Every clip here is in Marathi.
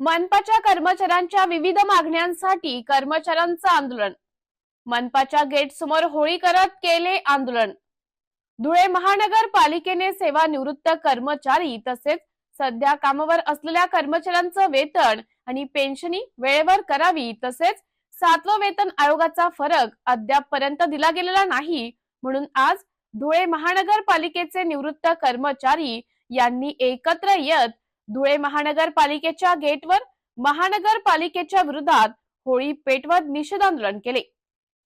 मनपाच्या कर्मचाऱ्यांच्या विविध मागण्यांसाठी कर्मचाऱ्यांचं आंदोलन. मनपाच्या गेट समोर होळी करत केले आंदोलन. धुळे महानगरपालिकेने सेवानिवृत्त कर्मचारी तसेच सध्या कामावर असलेल्या कर्मचाऱ्यांचं वेतन आणि पेन्शनी वेळेवर करावी तसेच सातवं वेतन आयोगाचा फरक अद्यापपर्यंत दिला गेलेला नाही म्हणून आज धुळे महानगरपालिकेचे निवृत्त कर्मचारी यांनी एकत्र येत धुळे महानगरपालिकेच्या गेटवर महानगरपालिकेच्या विरोधात होळी पेटवत निषेध आंदोलन केले.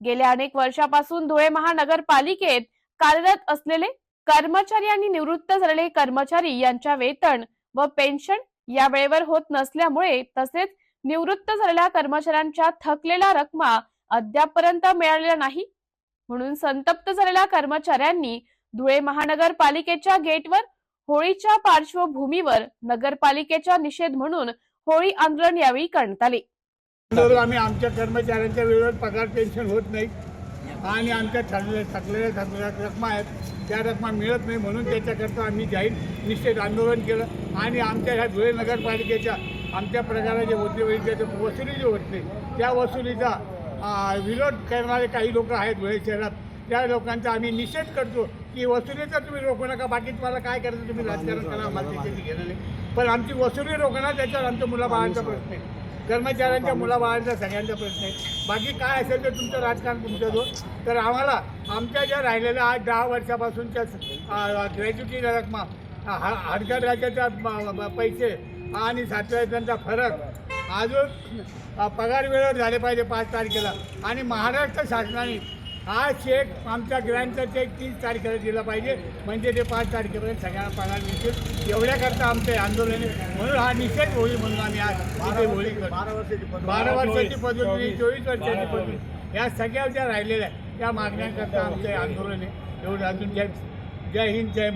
गेल्या अनेक वर्षापासून धुळे महानगरपालिकेत कार्यरत असलेले कर्मचारी आणि निवृत्त झालेले कर्मचारी यांच्या वेतन व पेन्शन या वेळेवर होत नसल्यामुळे तसेच निवृत्त झालेल्या कर्मचाऱ्यांच्या थकलेल्या रकमा अद्यापपर्यंत मिळालेल्या नाही. म्हणून संतप्त झालेल्या कर्मचाऱ्यांनी धुळे महानगरपालिकेच्या गेटवर होळीच्या पार्श्वभूमीवर नगरपालिकेचा निषेध म्हणून होळी आंदोलन यावेळी करण्यात आले. आम्ही आमच्या कर्मचाऱ्यांच्या वेळेवर पगार पेन्शन होत नाही. आणि आमच्या ठरले थकलेल्या थकलेल्या रकमा आहेत. त्या रकमा मिळत नाही म्हणून त्याच्याकरता आम्ही जाहीर निषेध आंदोलन केलं. आणि आमच्या ह्या धुळे नगरपालिकेच्या आमच्या प्रकाराचे जे होते वसुली जे होते त्या वसुलीचा विरोध करणारे काही लोक आहेत धुळे शहरात. त्या लोकांचा आम्ही निषेध करतो की वसुलीचा तुम्ही रोखू नका बाकी तुम्हाला काय करायचं तुम्ही राजकारण करा आम्हाला त्याच्याशी घेणं नाही पण आमची वसुली रोखणार त्याच्यावर आमच्या मुलाबाळांचा प्रश्न आहे. कर्मचाऱ्यांच्या मुलाबाळांचा सगळ्यांचा प्रश्न आहे. बाकी काय असेल ते तुमचं राजकारण तुमचं जो तर आम्हाला आमच्या ज्या राहिलेल्या आज दहा वर्षापासूनच्या ग्रॅज्युटी रकमा हडकर राज्याच्या पैसे आणि सातव्या वेतनचा फरक अजून पगार वेळेवर झाले पाहिजे पाच तारखेला. आणि महाराष्ट्र शासनाने हा चेक आमच्या ग्रँडचा चेक तीस तारखेला दिला पाहिजे. म्हणजे ते पाच तारखेपर्यंत सगळ्यांना पगार मिळतील. एवढ्याकरता आमचं हे आंदोलन आहे. म्हणून हा निषेध होळी म्हणून आम्ही आज इथे होळी करतो. बारा वर्षाची बारा वर्षाची पद्धती चोवीस वर्षाची पद्धती या सगळ्या ज्या राहिलेल्या आहेत त्या मागण्यांकरता आमचं हे आंदोलन आहे. एवढं अजून जय जय हिंद जय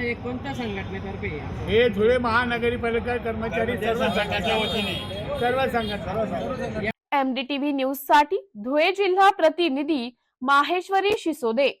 एक कोणत्या संघटनेतर्फे? हे धुळे महानगरपालिका कर्मचारी सर्व संघटना वतीने. सर्व संघटना एमडीटीव्ही न्यूजसाठी धुळे जिल्हा प्रतिनिधी माहेश्वरी शिसोदे.